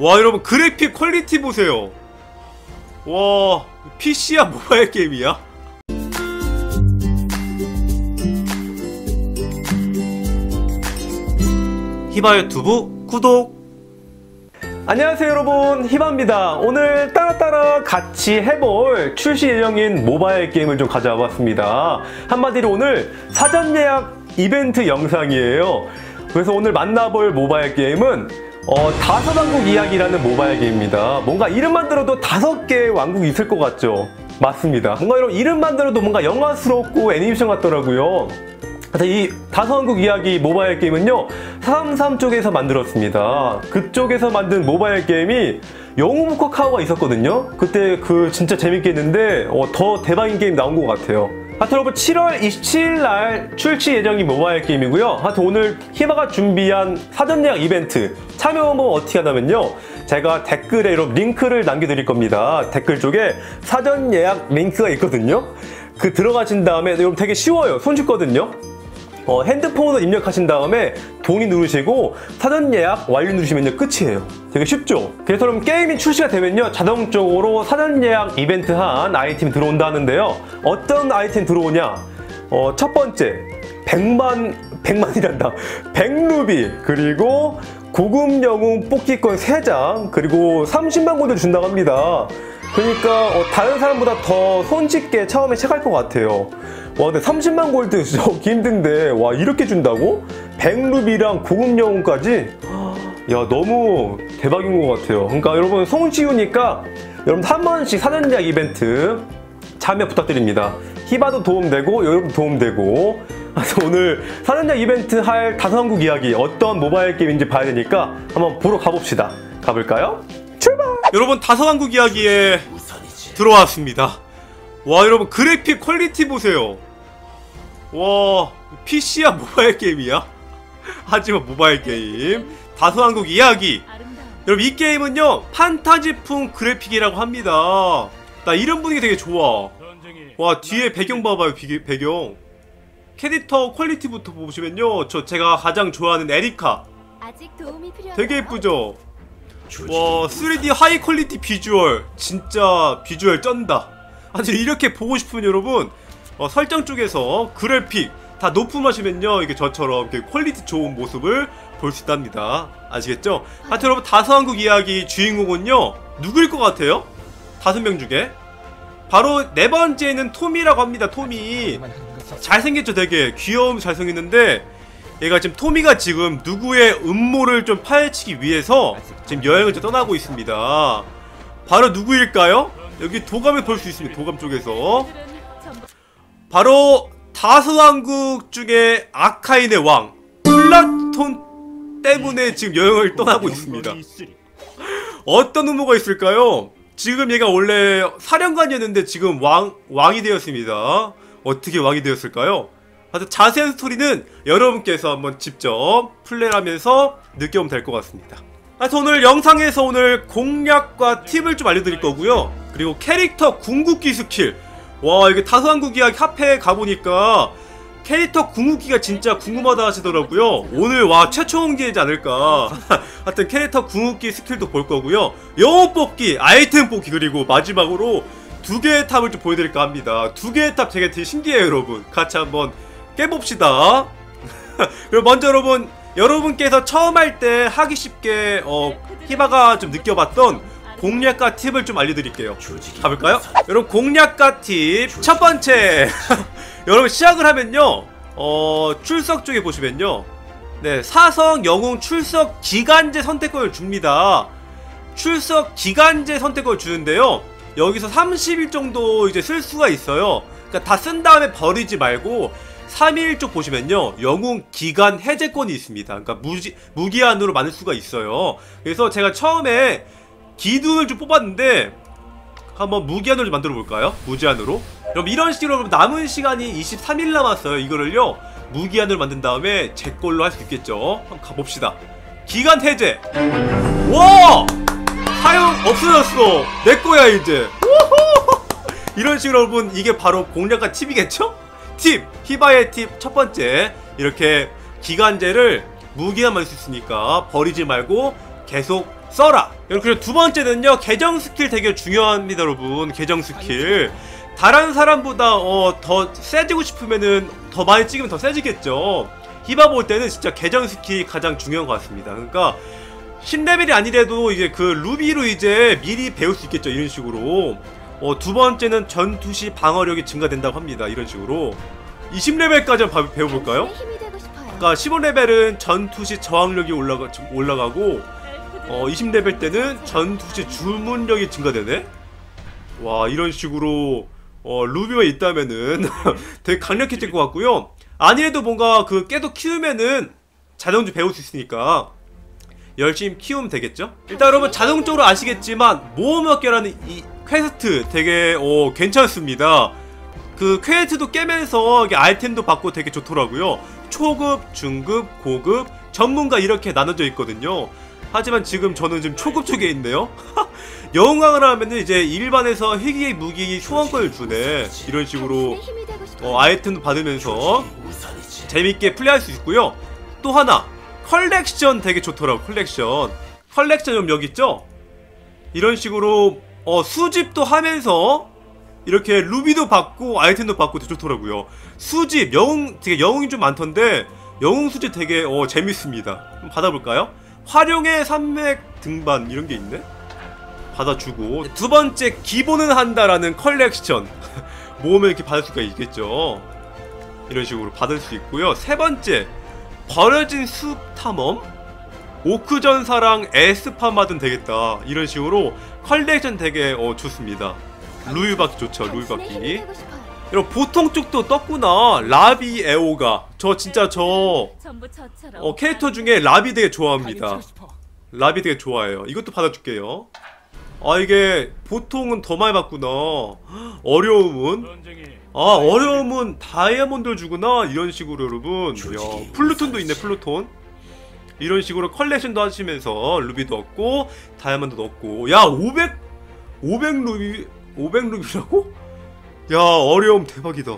와 여러분 그래픽 퀄리티 보세요. 와 PC야 모바일 게임이야? 히바 유튜브 구독. 안녕하세요 여러분. 히바입니다. 오늘 따라따라 같이 해볼 출시 예정인 모바일 게임을 좀 가져와 봤습니다. 한마디로 오늘 사전 예약 이벤트 영상이에요. 그래서 오늘 만나볼 모바일 게임은 어, 다섯 왕국 이야기라는 모바일 게임입니다. 뭔가 이름만 들어도 다섯 개의 왕국이 있을 것 같죠? 맞습니다. 뭔가 이런 이름만 들어도 뭔가 영화스럽고 애니메이션 같더라고요. 이 다섯왕국 이야기 모바일 게임은요 433 쪽에서 만들었습니다. 그쪽에서 만든 모바일 게임이 영웅부커 카오가 있었거든요? 그때 그 진짜 재밌게 했는데 어, 더 대박인 게임 나온 것 같아요 하여튼 여러분 7월 27일 날 출시 예정인 모바일 게임이고요. 하여튼 오늘 히바가 준비한 사전 예약 이벤트 참여 방법 어떻게 하냐면요. 제가 댓글에 여러분 링크를 남겨드릴 겁니다. 댓글 쪽에 사전 예약 링크가 있거든요. 그 들어가신 다음에 여러분 되게 쉬워요. 손쉽거든요 어, 핸드폰으로 입력하신 다음에 동의 누르시고 사전 예약 완료 누르시면요 끝이에요. 되게 쉽죠? 그래서 게임이 출시가 되면요 자동적으로 사전 예약 이벤트 한 아이템이 들어온다는데요. 어떤 아이템 들어오냐? 어, 첫 번째 100만 100만이란다. 100루비 그리고 고급 영웅 뽑기권 3장 그리고 30만 골드 준다고 합니다. 그러니까 어, 다른 사람보다 더 손쉽게 처음에 시작할 것 같아요. 와 근데 30만 골드 적기 힘든데 와 이렇게 준다고? 100루비랑 고급 영웅까지? 야 너무 대박인 것 같아요. 그러니까 여러분 손쉬우니까 여러분 한 번씩 사전 예약 이벤트 참여 부탁드립니다. 히바도 도움되고 여러분 도움되고 오늘 사전 예약 이벤트 할 다섯왕국 이야기 어떤 모바일 게임인지 봐야 되니까 한번 보러 가봅시다. 가볼까요? 출발! 여러분 다섯왕국 이야기에 들어왔습니다 와 여러분 그래픽 퀄리티 보세요 와 PC야 모바일 게임이야? 하지만 모바일 게임 다섯왕국 이야기 여러분 이 게임은요 판타지풍 그래픽이라고 합니다 나 이런 분위기 되게 좋아 와 뒤에 배경 봐봐요 비- 배경 캐릭터 퀄리티부터 보시면요 저 제가 가장 좋아하는 에리카 아직 도움이 필요한가요? 되게 예쁘죠? 와 3D 하이 퀄리티 비주얼. 진짜 비주얼 쩐다. 아니 이렇게 보고 싶으면 여러분 어, 설정 쪽에서 그래픽 다 높음하시면요. 이게 저처럼 이렇게 퀄리티 좋은 모습을 볼 수 있답니다. 아시겠죠? 하여튼 여러분 다섯왕국 이야기 주인공은요. 누구일 것 같아요? 다섯 명 중에? 바로 네 번째는 톰이라고 합니다 톰이 잘생겼죠 되게. 귀여움 잘생겼는데 얘가 지금 토미가 지금 누구의 음모를 좀 파헤치기 위해서 지금 여행을 좀 떠나고 있습니다. 바로 누구일까요? 여기 도감을 볼 수 있습니다. 도감 쪽에서 바로 다수왕국 중에 아카인의 왕 플라톤 때문에 지금 여행을 떠나고 있습니다. 어떤 음모가 있을까요? 지금 얘가 원래 사령관이었는데 지금 왕 왕이 되었습니다. 어떻게 왕이 되었을까요? 하여튼 자세한 스토리는 여러분께서 한번 직접 플레이를 하면서 느껴보면 될 것 같습니다. 하여튼 오늘 영상에서 오늘 공략과 팁을 좀 알려드릴 거고요. 그리고 캐릭터 궁극기 스킬. 와, 이게 다소한국 이야기 카페에 가보니까 캐릭터 궁극기가 진짜 궁금하다 하시더라고요. 오늘 와, 최초 공개이지 않을까. 하여튼 캐릭터 궁극기 스킬도 볼 거고요. 영혼 뽑기, 아이템 뽑기, 그리고 마지막으로 두 개의 탑을 좀 보여드릴까 합니다. 두 개의 탑 되게 되게 신기해요, 여러분. 같이 한번 깨봅시다. 그리고 먼저 여러분, 여러분께서 처음 할 때 하기 쉽게, 어, 히바가 좀 느껴봤던 공략과 팁을 좀 알려드릴게요. 가볼까요? 여러분, 공략과 팁. 첫 번째. 여러분, 시작을 하면요. 어, 출석 쪽에 보시면요. 네, 사성 영웅 출석 기간제 선택권을 줍니다. 출석 기간제 선택권을 주는데요. 여기서 30일 정도 이제 쓸 수가 있어요. 그러니까 다 쓴 다음에 버리지 말고 3일 쪽 보시면요. 영웅 기간 해제권이 있습니다. 그러니까 무지, 무기한으로 만들 수가 있어요. 그래서 제가 처음에 기둥을 좀 뽑았는데 한번 무기한으로 좀 만들어 볼까요? 무제한으로. 그럼 이런 식으로 남은 시간이 23일 남았어요. 이거를요. 무기한으로 만든 다음에 제 걸로 할 수 있겠죠. 한번 가봅시다. 기간 해제. 와! 사용 없어졌어. 내 거야 이제. 이런 식으로 여러분 이게 바로 공략과 팁이겠죠? 팁 히바의 팁 첫 번째. 이렇게 기간제를 무기한만 쓸수 있으니까 버리지 말고 계속 써라. 그리고 두 번째는요 계정 스킬 되게 중요합니다 여러분. 계정 스킬. 다른 사람보다 어, 더 세지고 싶으면은 더 많이 찍으면 더 세지겠죠. 히바 볼 때는 진짜 계정 스킬이 가장 중요한 것 같습니다. 그러니까 10레벨이 아니래도 이제 그 루비로 이제 미리 배울 수 있겠죠 이런 식으로 어, 두 번째는 전투 시 방어력이 증가된다고 합니다 이런 식으로 20레벨까지 한번 배워볼까요? 싶어요. 그러니까 15레벨은 전투 시 저항력이 올라가, 올라가고 어, 20레벨 때는 전투 시 주문력이 증가되네? 와 이런 식으로 어, 루비가 있다면은 되게 강력해질 것 같고요 아니래도 뭔가 그 깨도 키우면은 자동적으로 배울 수 있으니까 열심히 키우면 되겠죠? 일단 여러분 자동적으로 아시겠지만 모험학교라는 이 퀘스트 되게 어, 괜찮습니다 그 퀘스트도 깨면서 아이템도 받고 되게 좋더라고요 초급, 중급, 고급, 전문가 이렇게 나눠져 있거든요 하지만 지금 저는 지금 초급 쪽에 있네요 영웅강을 하면은 이제 일반에서 희귀의 무기 소환권을 주네 이런 식으로. 어, 아이템도 받으면서 재밌게 플레이할 수 있고요. 또 하나 컬렉션 되게 좋더라고 컬렉션. 컬렉션 좀 여기 있죠? 이런 식으로 어, 수집도 하면서 이렇게 루비도 받고 아이템도 받고 되게 좋더라고요. 수집 영웅 되게 영웅이 좀 많던데 영웅 수집 되게 어, 재밌습니다. 한번 받아볼까요? 활용의 산맥 등반 이런 게 있네. 받아주고 두 번째 기본은 한다라는 컬렉션 모으면 이렇게 받을 수가 있겠죠. 이런 식으로 받을 수 있고요. 세 번째 버려진 숲 탐험 오크 전사랑 에스파 받으면 되겠다. 이런 식으로 컬렉션 되게 어, 좋습니다. 루이바퀴 좋죠. 싶어요. 여러분 보통 쪽도 떴구나. 라비 에오가. 저 진짜 저 저처럼 어, 캐릭터 중에 라비 되게 좋아합니다. 라비 되게 좋아해요. 이것도 받아줄게요. 아 이게 보통은 더 많이 받구나. 어려움은 아 어려움은 다이아몬드를 주구나 이런 식으로 여러분. 야 플루톤도 있네 플루톤. 이런 식으로 컬렉션도 하시면서 루비도 얻고 다이아몬드도 얻고 야 500, 500 루비 500 루비라고? 야 어려움 대박이다.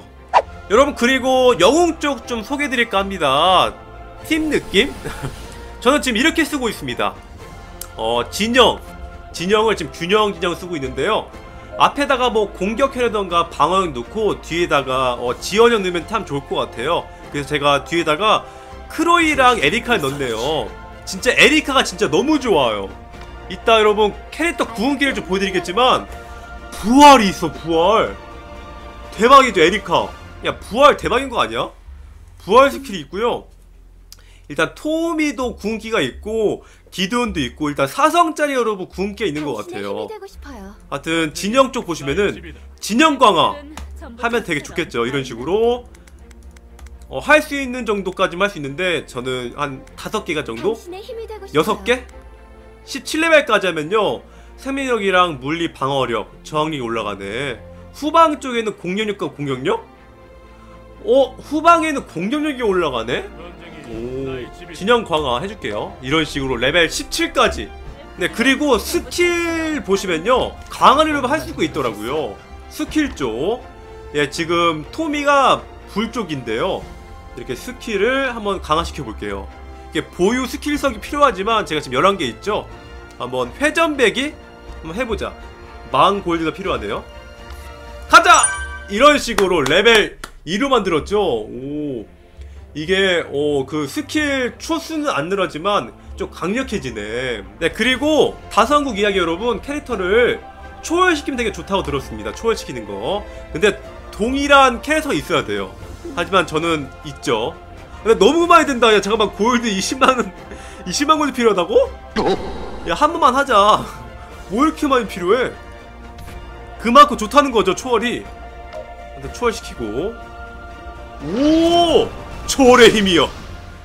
여러분 그리고 영웅 쪽 좀 소개드릴까 합니다. 팀 느낌? 저는 지금 이렇게 쓰고 있습니다. 어, 진영. 진영을 지금 균형 진영 쓰고 있는데요. 앞에다가 뭐 공격해라던가 방어력 넣고 뒤에다가 어, 지원형 넣으면 참 좋을 것 같아요. 그래서 제가 뒤에다가 크로이랑 에리카를 넣네요. 진짜 에리카가 진짜 너무 좋아요. 이따 여러분 캐릭터 구분기를 좀 보여드리겠지만 부활이 있어 부활. 대박이죠 에리카. 야 부활 대박인 거 아니야? 부활 스킬이 있고요. 일단 토미도 군기가 있고 기드온도 있고 일단 사성짜리 여러분 군기가 있는 것 같아요. 하여튼 진영 쪽 보시면은 진영 강화 하면 되게 좋겠죠. 이런 식으로 어, 할 수 있는 정도까지만 할 수 있는데 저는 한 다섯 개가 정도? 당신의 힘이 되고 싶어요. 여섯 개? 17레벨까지 하면요 생명력이랑 물리 방어력 저항력이 올라가네 후방 쪽에는 공격력과 공격력? 어? 후방에는 공격력이 올라가네? 오 진영 강화 해줄게요 이런 식으로 레벨 17까지 네 그리고 스킬 보시면요 강화를 할 수가 있더라고요 스킬 쪽예 지금 토미가 불 쪽인데요 이렇게 스킬을 한번 강화시켜 볼게요 이게 보유 스킬석이 필요하지만 제가 지금 11개 있죠 한번 회전배기 한번 해보자 망 골드가 필요하네요 가자! 이런 식으로 레벨 2로 만들었죠 오 이게 어, 그 스킬 초수는 안 늘었지만 좀 강력해지네. 네 그리고 다성국 이야기 여러분 캐릭터를 초월시키면 되게 좋다고 들었습니다. 초월시키는 거. 근데 동일한 캐릭터가 있어야 돼요. 하지만 저는 있죠. 근데 너무 많이 든다. 야 잠깐만 골드 20만 원 20만 골드 필요하다고? 야 한 번만 하자. 뭐 이렇게 많이 필요해? 그만큼 좋다는 거죠 초월이. 일단 초월시키고. 오! 초월의 힘이여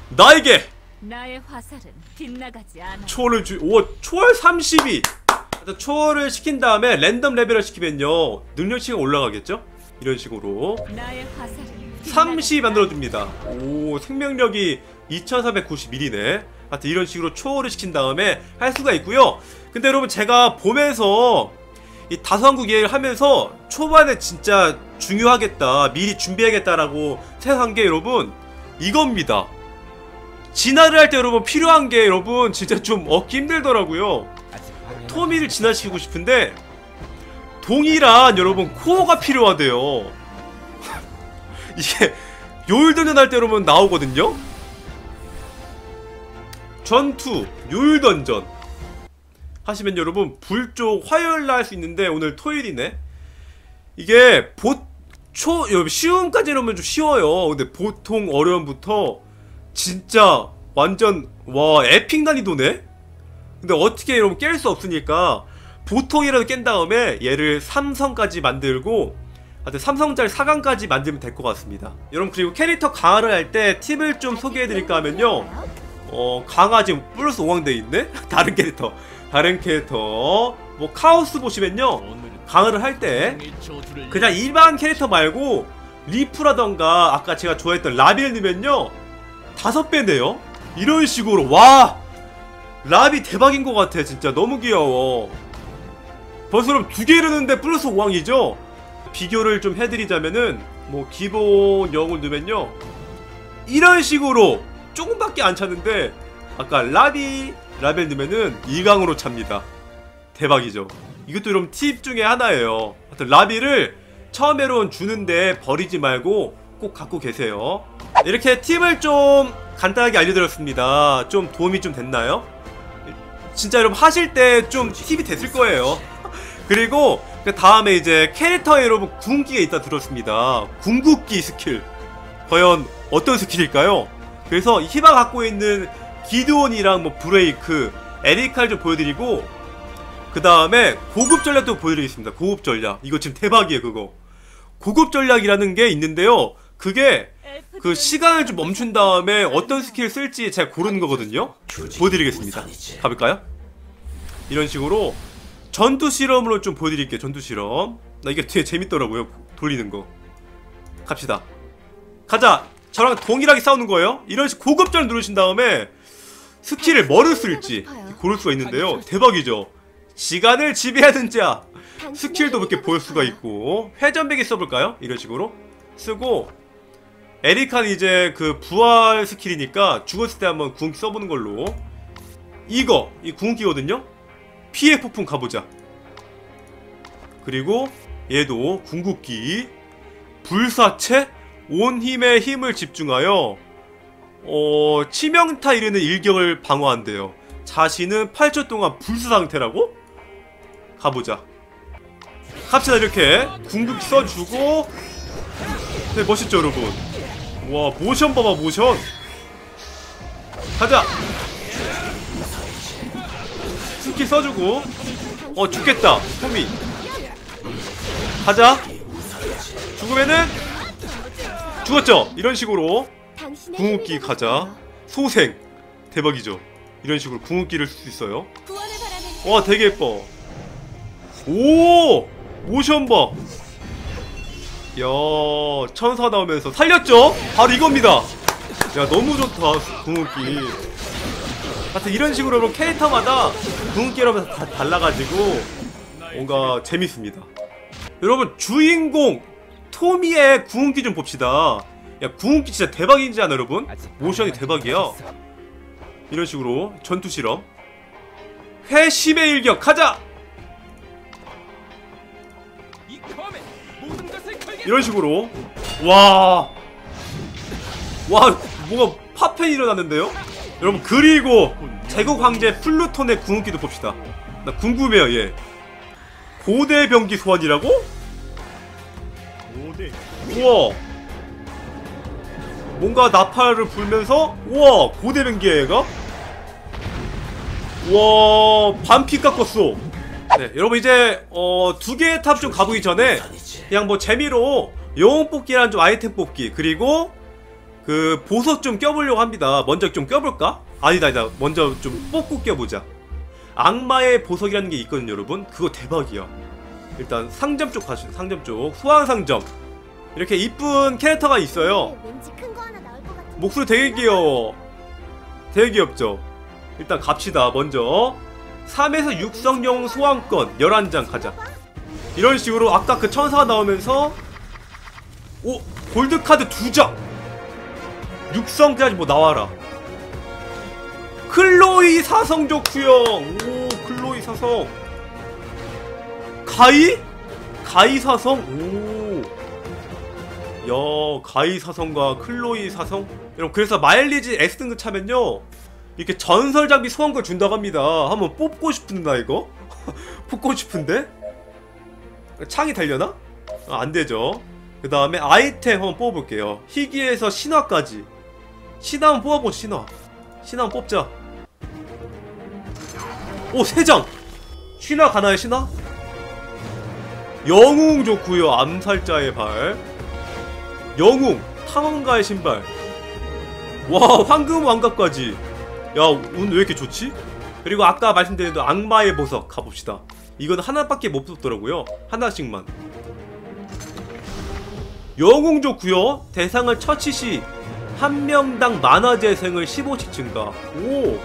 나에게 나의 화살은 빗나가지 않아. 초월을 주, 오, 초월 32! 일단 초월을 시킨 다음에 랜덤 레벨을 시키면요, 능력치가 올라가겠죠? 이런 식으로. 나의 화살은 30 만들어줍니다. 오, 생명력이 2491이네. 하여튼 이런 식으로 초월을 시킨 다음에 할 수가 있고요. 근데 여러분, 제가 보면서 이 다성국 이야기를 하면서 초반에 진짜 중요하겠다, 미리 준비해야겠다라고 생각한 게 여러분, 이겁니다. 진화를 할 때 여러분 필요한 게 여러분 진짜 좀 얻기 힘들더라고요. 토미를 지나치고 싶은데 동일한 여러분 코어가 필요하대요. 이게 요일던전 할때 여러분 나오거든요. 전투 요일던전 하시면 여러분 불쪽 화요일 날 할 수 있는데 오늘 토요일이네. 이게 보 초 쉬움까지 오면 좀 쉬워요. 근데 보통 어려움부터 진짜 완전 와 에픽 난이도네. 근데 어떻게 여러분 깰 수 없으니까 보통이라도 깬 다음에 얘를 삼성까지 만들고 하여튼 삼성짤 4강까지 만들면 될 것 같습니다. 여러분 그리고 캐릭터 강화를 할 때 팁을 좀 소개해드릴까 하면요. 어 강화 지금 플러스 5왕 돼 있네? 다른 캐릭터. 다른 캐릭터. 뭐 카오스 보시면요. 강화를 할 때 그냥 일반 캐릭터 말고 리프라던가 아까 제가 좋아했던 라비를 넣으면요. 다섯 배네요. 이런 식으로. 와! 라비 대박인 것 같아 진짜. 너무 귀여워. 벌써 그럼 두 개를 넣는데 플러스 5왕이죠 비교를 좀 해드리자면은 뭐 기본 영을 넣으면요. 이런 식으로 조금밖에 안 찼는데 아까 라비 라벨 넣으면은 2강으로 찹니다. 대박이죠. 이것도 여러분 팁 중에 하나예요. 하여튼 라비를 처음에론 주는데 버리지 말고 꼭 갖고 계세요. 이렇게 팁을 좀 간단하게 알려드렸습니다. 좀 도움이 좀 됐나요? 진짜 여러분 하실 때 좀 팁이 됐을 거예요. 그리고 그 다음에 이제 캐릭터에 여러분 궁극기가 있다 들었습니다 궁극기 스킬 과연 어떤 스킬일까요? 그래서 히바 갖고 있는 기드온이랑 뭐 브레이크, 에리카를 좀 보여드리고 그 다음에 고급 전략도 보여드리겠습니다. 고급 전략 이거 지금 대박이에요 그거. 고급 전략이라는 게 있는데요. 그게 그 시간을 좀 멈춘 다음에 어떤 스킬을 쓸지 제가 고르는 거거든요. 보여드리겠습니다. 가볼까요? 이런 식으로 전투 실험으로 좀 보여드릴게요. 전투 실험. 나 이게 되게 재밌더라고요. 돌리는 거. 갑시다. 가자. 저랑 동일하게 싸우는 거예요. 이런 식 고급절 누르신 다음에 스킬을 뭐를 쓸지 고를 수가 있는데요. 대박이죠. 시간을 지배하는 자. 스킬도 이렇게 볼 수가 있고 회전배기 써볼까요? 이런 식으로 쓰고 에리카는 이제 그 부활 스킬이니까 죽었을 때 한번 궁극기 써보는 걸로 이거 이 궁극기거든요. 피해 폭풍 가보자. 그리고 얘도 궁극기 불사체 온 힘에 힘을 집중하여 어, 치명타 이르는 일격을 방어한대요. 자신은 8초 동안 불수 상태라고? 가보자. 갑시다 이렇게 궁극기 써주고 네 멋있죠 여러분 와 모션 봐봐 모션 가자 스킬 써주고. 어 죽겠다. 토미. 가자. 죽으면은 죽었죠? 이런 식으로 궁극기 가자. 소생. 대박이죠? 이런 식으로 궁극기를 쓸 수 있어요. 와 되게 예뻐. 오! 모션 봐. 야, 천사 나오면서 살렸죠? 바로 이겁니다. 야, 너무 좋다, 궁극기. 하여튼 이런 식으로 캐릭터마다 궁극기 여러분 다 달라가지고 뭔가 재밌습니다. 여러분, 주인공 토미의 궁극기 좀 봅시다. 야, 궁극기 진짜 대박이지 않아, 여러분? 모션이 대박이야. 이런 식으로 전투 실험. 회심의 일격, 가자! 이런 식으로 와. 와, 뭐가 파편이 일어났는데요? 여러분, 그리고 제국 황제 플루톤의 궁극기도 봅시다. 나 궁금해요, 얘. 고대 병기 소환이라고? 우와. 뭔가 나팔을 불면서 우와, 고대 병기야, 얘가? 우와, 반피 깎았어. 네, 여러분 이제 어, 두 개의 탑 좀 가보기 전에 그냥 뭐 재미로 영웅 뽑기랑 좀 아이템 뽑기 그리고 그 보석 좀 껴보려고 합니다. 먼저 좀 껴볼까? 아니다 아니다 먼저 좀 뽑고 껴보자. 악마의 보석이라는 게 있거든요 여러분. 그거 대박이야. 일단 상점 쪽 가시죠. 상점 쪽 소환 상점 이렇게 이쁜 캐릭터가 있어요. 목소리 되게 귀여워. 되게 귀엽죠? 일단 갑시다. 먼저 3에서 6성용 소환권 11장 가자. 이런 식으로 아까 그 천사가 나오면서 오 골드카드 2장 6성까지 뭐 나와라 클로이 사성 좋구요 오 클로이 사성 가이? 가이 사성? 오. 야, 가이 사성과 클로이 사성? 여러분, 그래서 마일리지 S등급 차면요. 이렇게 전설 장비 소환권 준다고 합니다. 한번 뽑고 싶은다, 이거? 뽑고 싶은데? 창이 달려나? 아, 안 되죠. 그 다음에 아이템 한번 뽑아볼게요. 희귀에서 신화까지. 신화 한번 뽑아보자, 신화. 신화 뽑자. 오, 세 장! 신화 가나요, 신화? 영웅 좋고요 암살자의 발 영웅 탐험가의 신발 와 황금 왕갑까지 야 운 왜 이렇게 좋지? 그리고 아까 말씀드린 대로 악마의 보석 가봅시다 이건 하나밖에 못 뽑더라고요 하나씩만 영웅 좋고요 대상을 처치 시 한 명당 만화 재생을 15씩 증가 오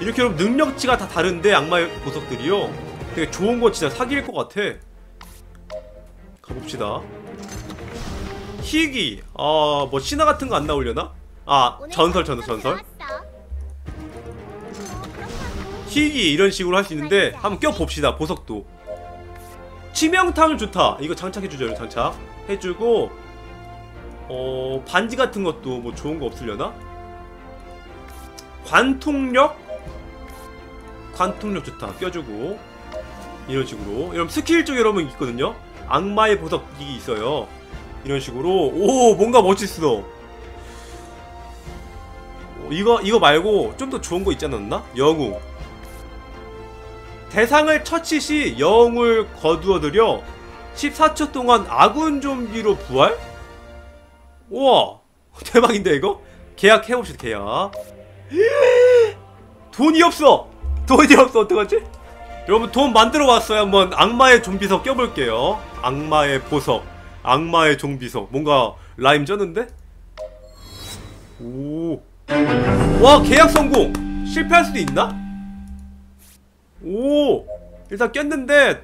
이렇게 여러분 능력치가 다 다른데 악마의 보석들이요 되게 좋은 거 진짜 사기일 것 같아 가봅시다. 희귀. 아, 뭐 신화 같은 거 안 나오려나? 아, 전설, 전설, 전설. 희귀 이런 식으로 할 수 있는데 한번 껴 봅시다. 보석도. 치명타는 좋다. 이거 장착해 주죠. 장착. 해 주고 어, 반지 같은 것도 뭐 좋은 거 없으려나? 관통력? 관통력 좋다. 껴주고 이런 식으로. 여러분 스킬 쪽 여러분 있거든요. 악마의 보석이 있어요. 이런 식으로 오 뭔가 멋있어. 오, 이거 이거 말고 좀 더 좋은 거 있지 않았나? 영웅. 대상을 처치 시 영웅을 거두어들여 14초 동안 아군 좀비로 부활? 우와 대박인데 이거? 계약해봅시다 계약. 돈이 없어! 돈이 없어 어떡하지? 여러분 돈 만들어 왔어요. 한번 악마의 좀비석 껴볼게요. 악마의 보석 악마의 좀비석. 뭔가 라임 쩌는데? 오와 계약 성공! 실패할 수도 있나? 오. 일단 꼈는데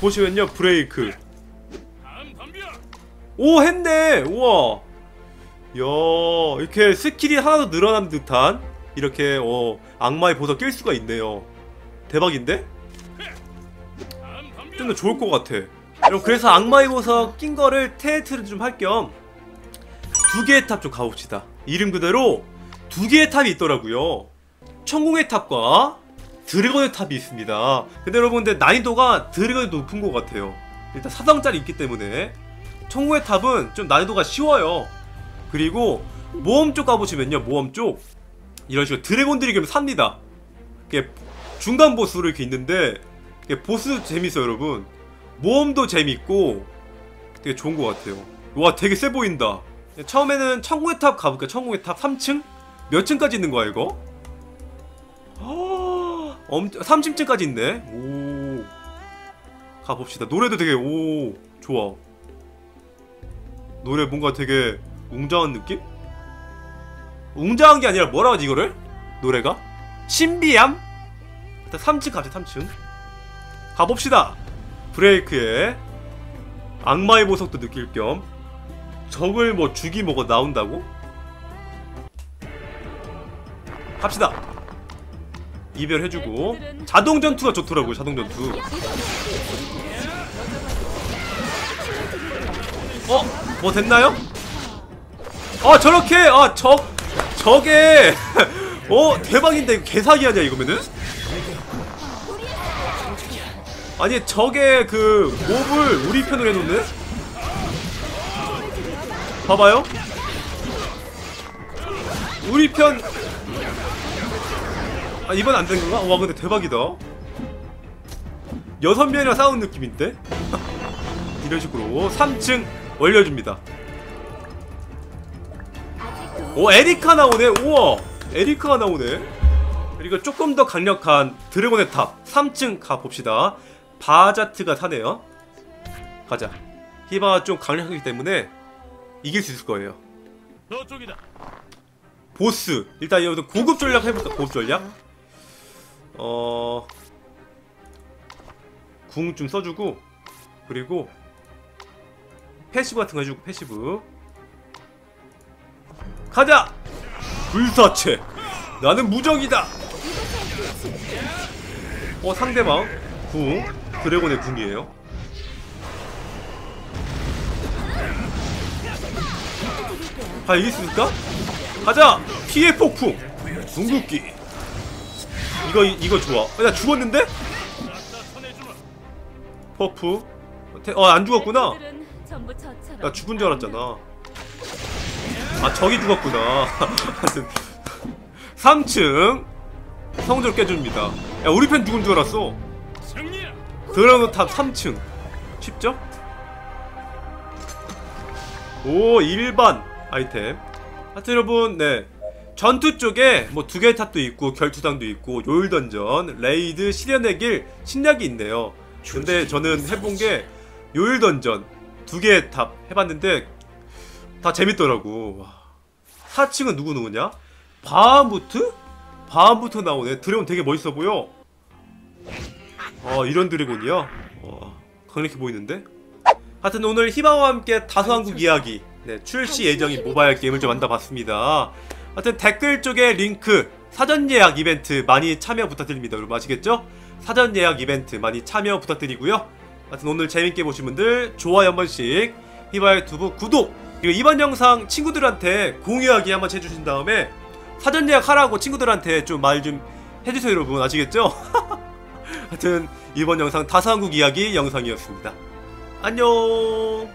보시면요 브레이크 오 했네 우와 야 이렇게 스킬이 하나 더 늘어난 듯한 이렇게 어 악마의 보석 낄 수가 있네요 대박인데? 좀 더 좋을 것 같아. 여러분 그래서 악마의 보석 낀 거를 테스트를 좀 할 겸 두 개의 탑 좀 가봅시다. 이름 그대로 두 개의 탑이 있더라고요. 천공의 탑과 드래곤의 탑이 있습니다. 근데 여러분들 난이도가 드래곤이 높은 것 같아요. 일단 사성짜리 있기 때문에 천공의 탑은 좀 난이도가 쉬워요. 그리고 모험 쪽 가보시면요, 모험 쪽. 이런 식으로 드래곤들이 그러면 삽니다. 이게 중간 보스로 이렇게 있는데 이게 보스 재밌어요 여러분. 모험도 재밌고 되게 좋은 것 같아요. 와 되게 세 보인다. 처음에는 천국의 탑 가볼게요. 천국의 탑 3층? 몇 층까지 있는 거야 이거? 아, 엄 3층까지 있네. 오. 가봅시다. 노래도 되게 오 좋아 노래 뭔가 되게 웅장한 느낌? 웅장한 게 아니라 뭐라 하지 이거를? 노래가? 신비함? 일단 3층 갑시다 3층 가봅시다 브레이크에 악마의 보석도 느낄 겸 적을 뭐 죽이 뭐가 나온다고? 갑시다 이별해주고 자동 전투가 좋더라고요 자동 전투 어? 뭐 됐나요? 아 저렇게 아 적 적에 어 대박인데 이거 개사기 아니야 이거면은? 아니 적의 그 몹을 우리 편으로 해놓네? 봐봐요 우리 편 아, 이번 안 된 건가? 와, 근데 대박이다. 여섯 명이랑 싸운 느낌인데? 이런 식으로 3층 올려줍니다. 오, 에리카 나오네. 우와, 에리카가 나오네. 그리고 조금 더 강력한 드래곤의 탑 3층 가봅시다. 바자트가 사네요. 가자. 히바가 좀 강력하기 때문에 이길 수 있을 거예요. 저쪽이다. 보스 일단 여기서 고급 전략 해볼까 고급 전략 어... 궁 좀 써주고 그리고 패시브 같은 거 해주고 패시브. 가자! 불사체. 나는 무적이다. 어 상대방. 궁. 드래곤의 궁이에요. 아 이길 수 있을까? 가자! 피해 폭풍. 궁극기. 이거 이거 좋아. 어, 나 죽었는데? 퍼프 어 안 죽었구나 나 죽은 줄 알았잖아. 아 저기 죽었구나. 하여튼. 3층. 성적 깨줍니다. 야 우리 편 죽은 줄 알았어. 드라곤 탑 3층. 쉽죠? 오 일반 아이템. 하여튼 여러분 네. 전투 쪽에 뭐 두 개의 탑도 있고 결투장도 있고 요일던전 레이드 실현의 길 신략이 있네요. 근데 저는 해본 게 요일던전 두 개의 탑 해봤는데 다 재밌더라고 와. 4층은 누구 누구냐? 바하무트? 바하무트 나오네 드래곤 되게 멋있어 보여 어 이런 드래곤이야? 어, 강력해 보이는데? 하여튼 오늘 희망과 함께 다소한국 이야기 네, 출시 예정인 모바일 게임을 좀 만나봤습니다 하여튼 댓글 쪽에 링크 사전 예약 이벤트 많이 참여 부탁드립니다 여러분 아시겠죠? 사전 예약 이벤트 많이 참여 부탁드리고요 하여튼 오늘 재밌게 보신 분들 좋아요 한 번씩 희망 유튜브 구독 그리고 이번 영상 친구들한테 공유하기 한번 해주신 다음에 사전 예약하라고 친구들한테 좀 말좀 해주세요 여러분 아시겠죠? 하여튼 이번 영상 다사한국 이야기 영상이었습니다. 안녕